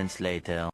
moments later.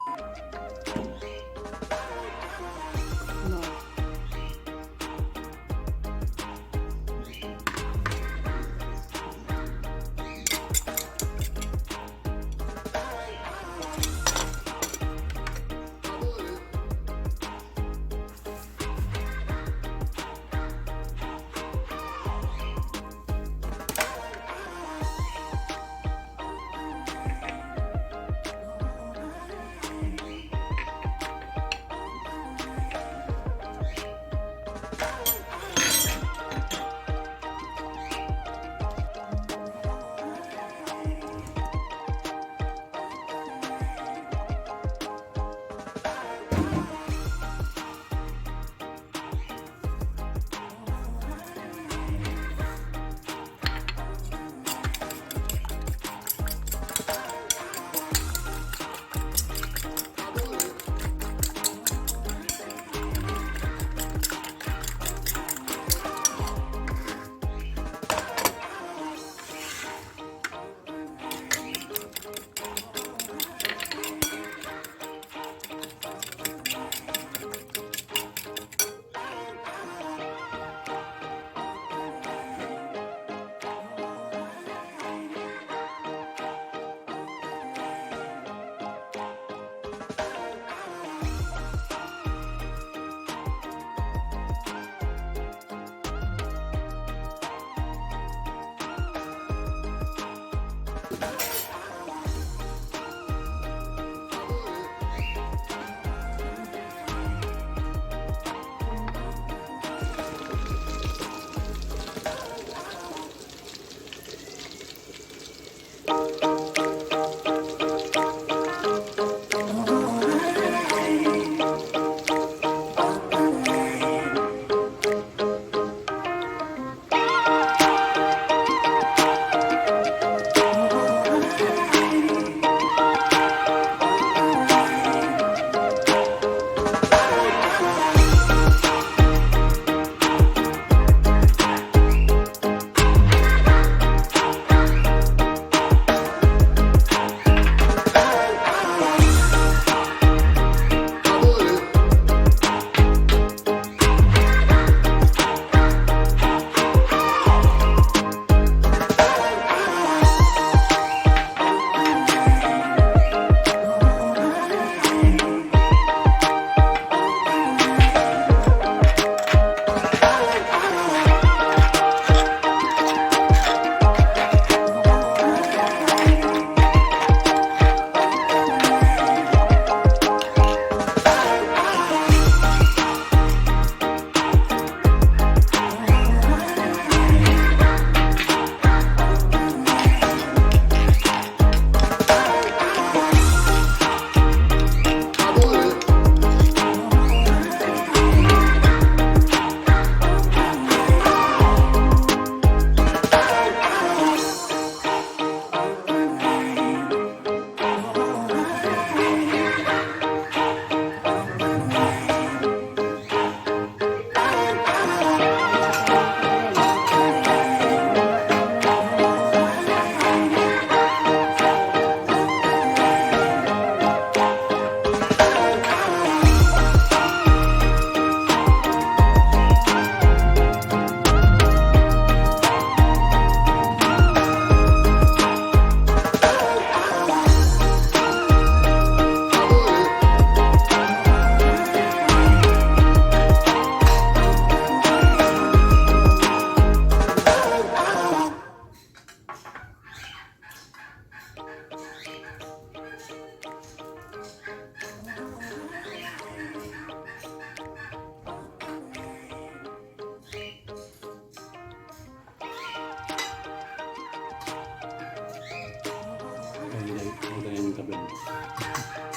Patayin yung tabi. Ayun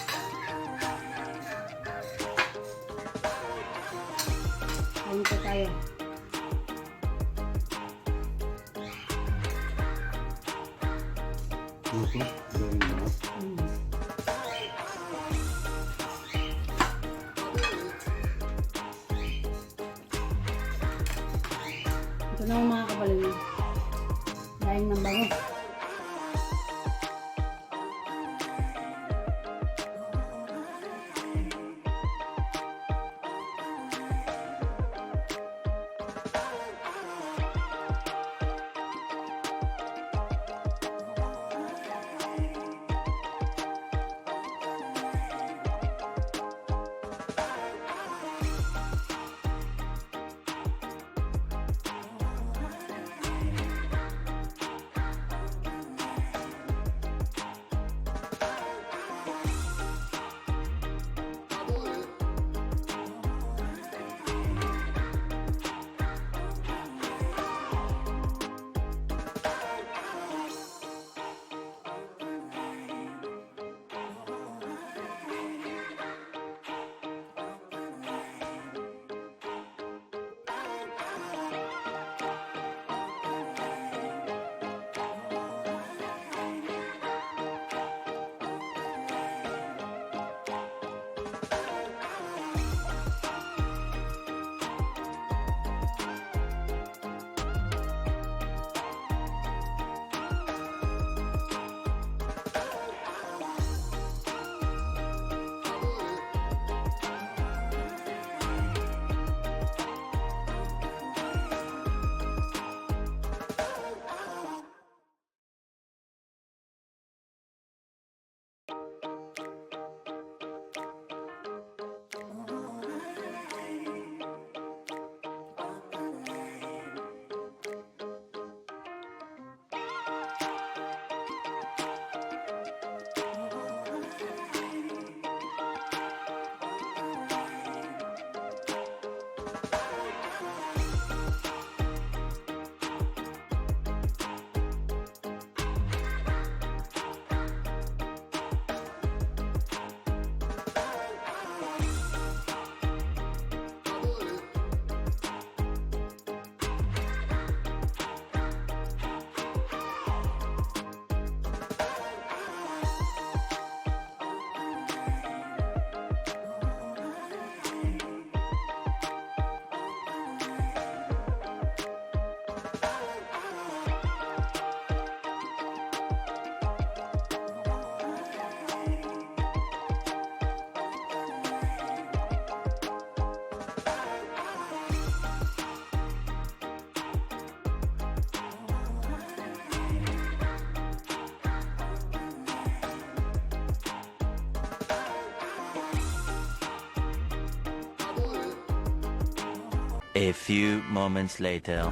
A few moments later.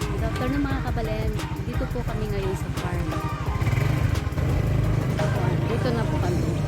Good afternoon mga kabalen. Dito po kami ngayon sa farm. Dito na po kami.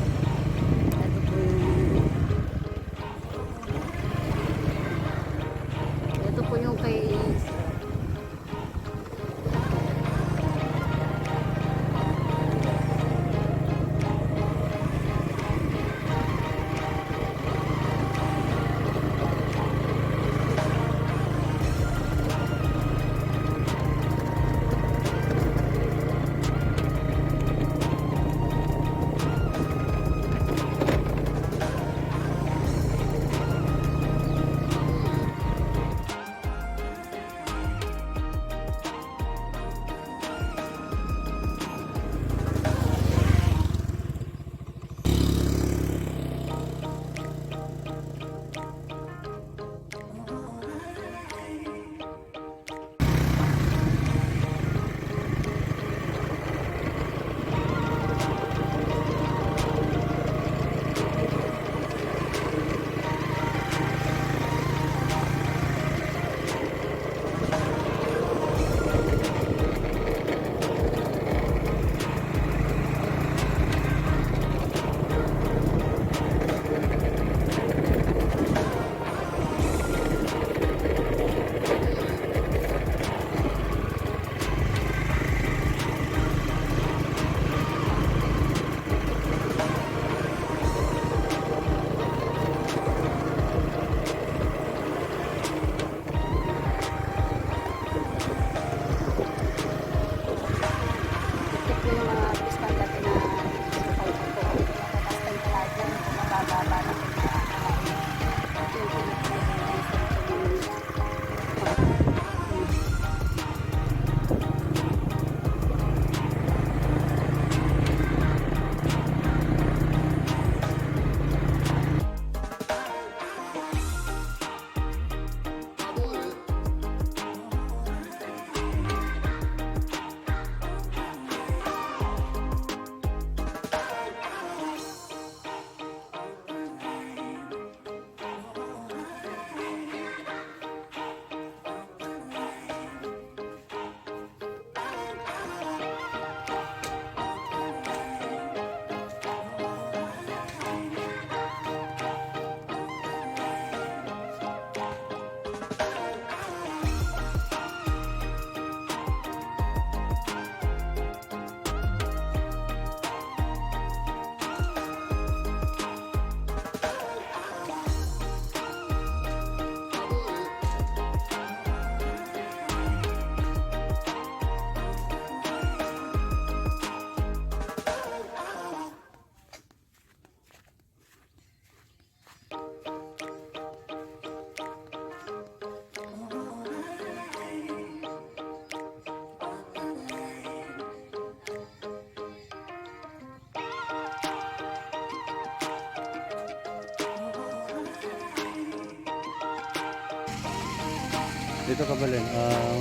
Dito ka balen, ah,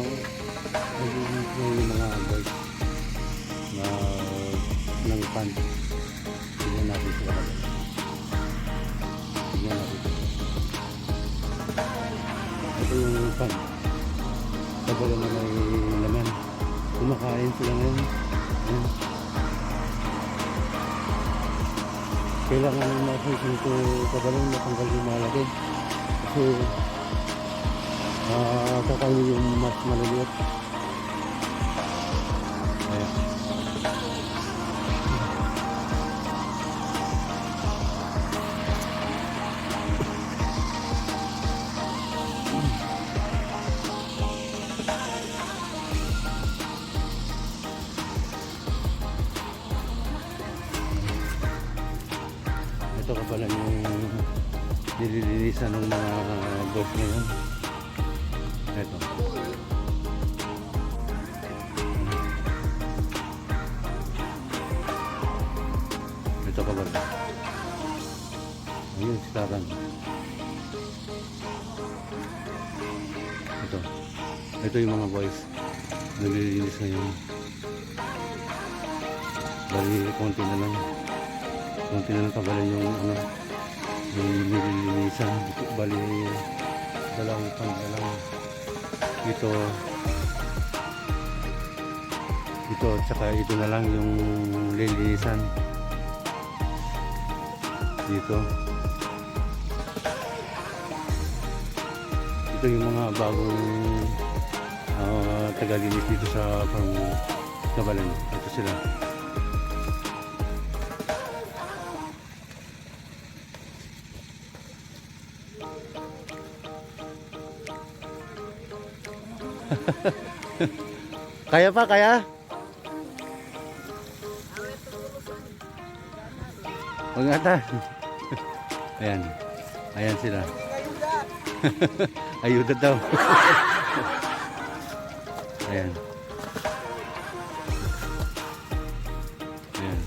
na yung mga boys na ng pan. Tignan natin sila ka Tignan natin. Ito yung pan. Kabalo na may laman. Kumakain sila ngayon. Ayan. Kailangan ng mga susun ko kabalong matanggal yung mga lagay. Kasi Ah, kakainin yung mas maliliit. Ito ka pala yung nililinisan ng mga boss ngayon. Ito. Ito ka ba? Ayun, si Taran. Ito. Ito yung mga boys. Naglilinis ngayon. Bali, konti na lang. Konti na lang kabala yung ano, yung nililinisan. Bali, dalawang pan na ito. Ito tsaka ito na lang yung lilinisan. Dito. Ito yung mga bagong uh, tagalinis dito sa pang kabalan ito sila Kaya pa, kaya? Ata. Ayan. Ayan sila. Ayuda daw. Ayan. Ayan.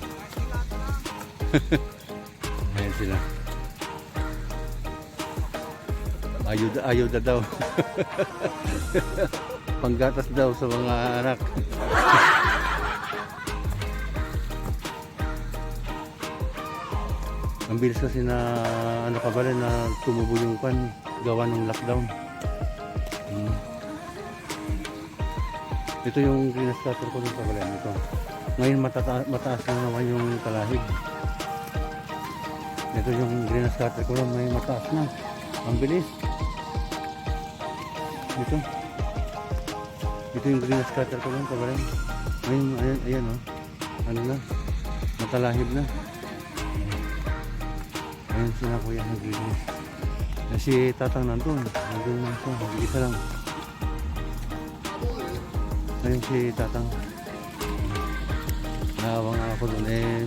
Ayan sila. Ayuda, ayuda daw. Panggatas daw sa mga anak. Ang bilis kasi na ano ka rin, na tumubo yung pan gawa ng lockdown. Hmm. Ito yung green ko ng kabalan ito. Ngayon matata mataas na naman yung kalahig. Ito yung green scatter ko may mataas na. Ang bilis. Ito. Ito yung green scatter ko lang kabalan. Ngayon, ayan, ayan oh. Ano na? Matalahib na. Ayan sila kuya naglinis. Eh, Si tatang nandun. Nandun na siya. Mag-isa lang. Ayun si tatang. Naawa nga ako dun. Eh,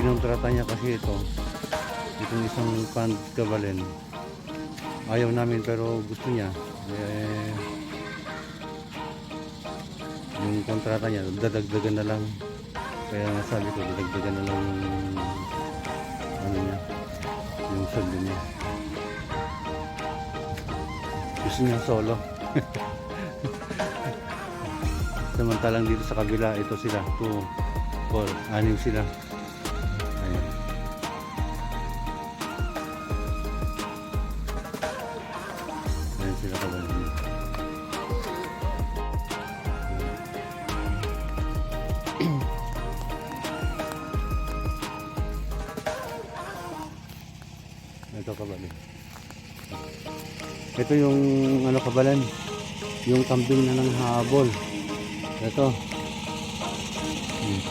kinontrata niya kasi ito. Itong isang pan kabalen. Ayaw namin pero gusto niya. Eh, yung kontrata niya, dadagdagan na lang. Kaya sabi ko, dadagdagan na lang ano niya, yung sweldo niya. Gusto niya solo. Samantalang dito sa kabila, ito sila, 2, 4, anim sila. Ito kabalik. Ito yung ano kabalan, yung kambing na ng habol. Ito. Hmm.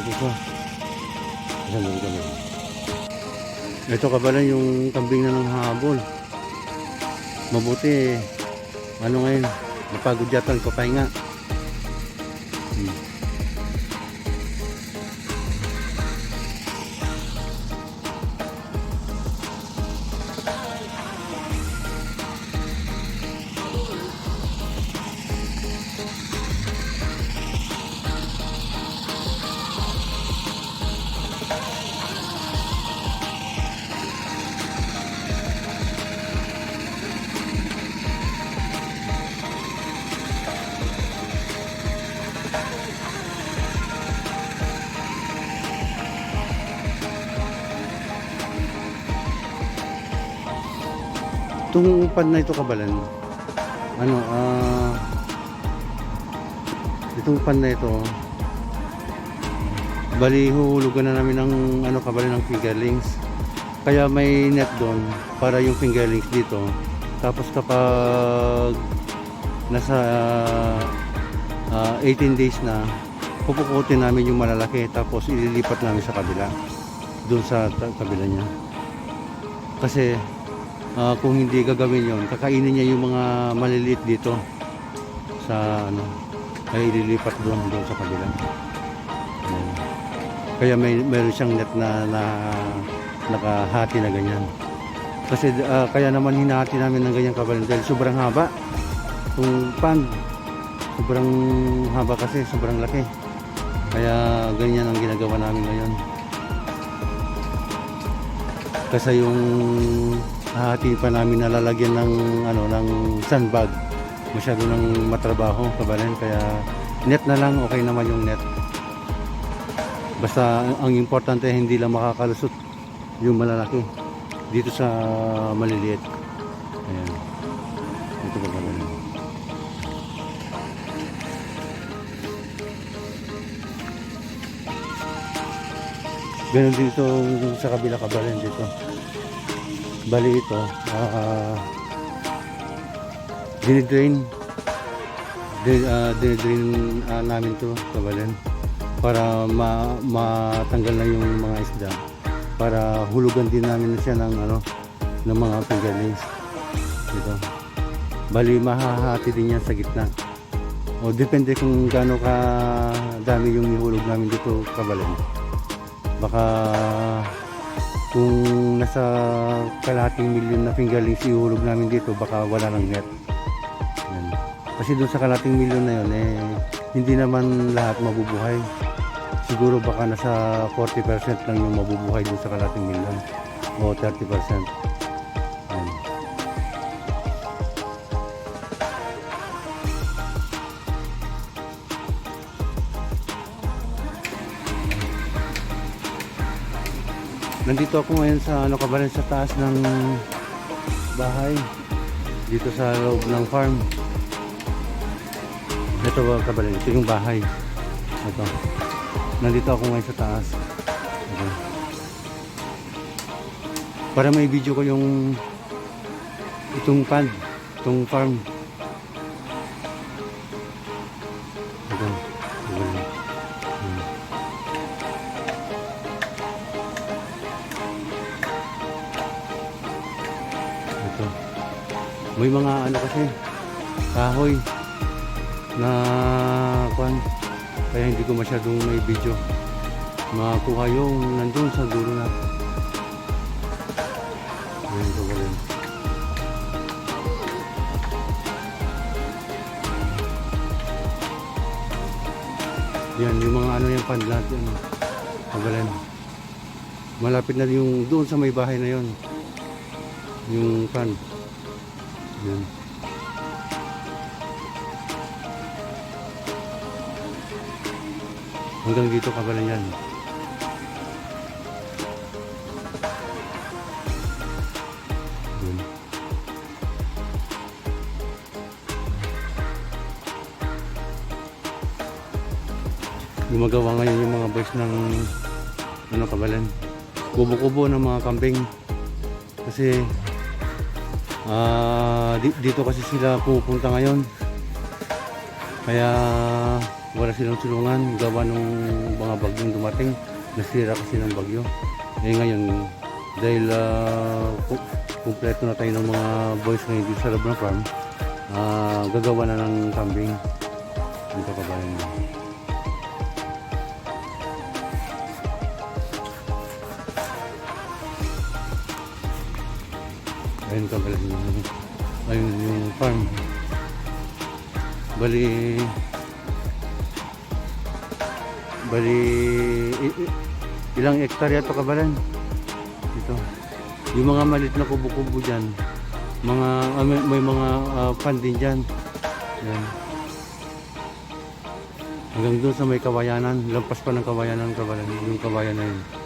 Ito ko. Meron kami. Ito kabalan yung kambing na ng habol. Mabuti, ano ngayon, napagod yata ang papahinga. Itong pad na ito kabalan, ano, ah, itong pad na ito, bali huhulugan na namin ng ano kabalan ng fingerlings. Kaya may net doon para yung fingerlings dito. Tapos kapag nasa ah, 18 days na, pupukutin namin yung malalaki tapos ililipat namin sa kabila. Doon sa kabila niya. Kasi ah, kung hindi gagawin yon kakainin niya yung mga maliliit dito sa ano kaya ililipat doon doon sa kabila. Ayan. kaya may meron siyang net na, na nakahati na ganyan. Kasi ah, kaya naman hinahati namin ng ganyan kabalin dahil sobrang haba. Itong pan sobrang haba kasi sobrang laki. Kaya ganyan ang ginagawa namin ngayon. Kasi yung hahati pa namin nalalagyan ng ano ng sandbag. Masyado nang matrabaho kabalin kaya net na lang okay naman yung net. Basta ang- importante hindi lang makakalusot yung malalaki dito sa maliliit. Ayan. Ito pa kabalin ganun dito sa kabila kabalin dito bali ito ah dinidrain. Din uh, dinidrain ah, namin to kabalin para ma matanggal na yung mga isda. Para hulugan din namin siya ng ano ng mga fingerlings dito bali mahahati din yan sa gitna. O depende kung gaano ka dami yung ihulog namin dito kabalin baka kung nasa kalahating milyon na fingerlings ihulog namin dito baka wala ng net. Yan. kasi doon sa kalahating milyon na yun eh hindi naman lahat mabubuhay. Siguro baka nasa 40% lang yung mabubuhay doon sa kalahating milyon o 30% Nandito ako ngayon sa ano kabalan sa taas ng bahay dito sa loob ng farm. Ito ba kabalan? Ito yung bahay. Ito. Nandito ako ngayon sa taas. Ito. Para may video ko yung itong pad, itong farm. Ano kasi kahoy na kwan. Kaya hindi ko masyadong may video. Makuha yung nandun sa dulo na. Ayan ito galing yan yung mga ano yung panlat yan kagalan malapit na yung doon sa may bahay na yon yung pan yan. Hanggang dito kabalan yan? Yun. gumagawa ngayon yung mga boys ng ano kabalan kubo-kubo ng mga kambing. Kasi di- dito kasi sila pupunta ngayon. Kaya wala silang tulungan gawa nung mga bagyong dumating. Nasira kasi ng bagyo. Eh ngayon dahil ah, ku- kumpleto na tayo ng mga boys ngayon dito sa loob farm ah, gagawa na ng kambing. Dito kabayan mo ayun kabayan yung ayun yung farm. Bali bali ilang hektarya to kabalan? Ito. Yung mga malit na kubo-kubo dyan mga ah, may, may mga uh, pan din dyan. Yan hanggang doon sa may kawayanan lampas pa ng kawayanan kabalan yung kawayan na yun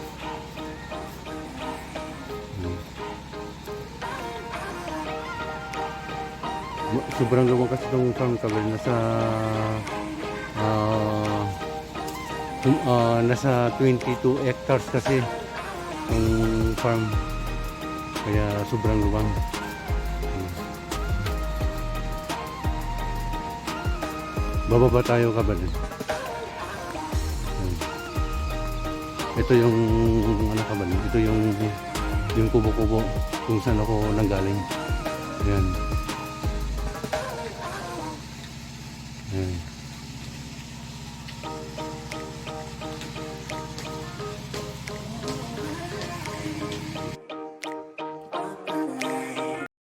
sobrang luwag kasi itong farm kabel. Nasa ah um, ah, nasa 22 hectares kasi yung farm. Kaya sobrang luwang. Bababa tayo kabel. Hmm. Ito yung ano kabel. Ito yung yung kubo-kubo kung saan ako nanggaling. Ayan.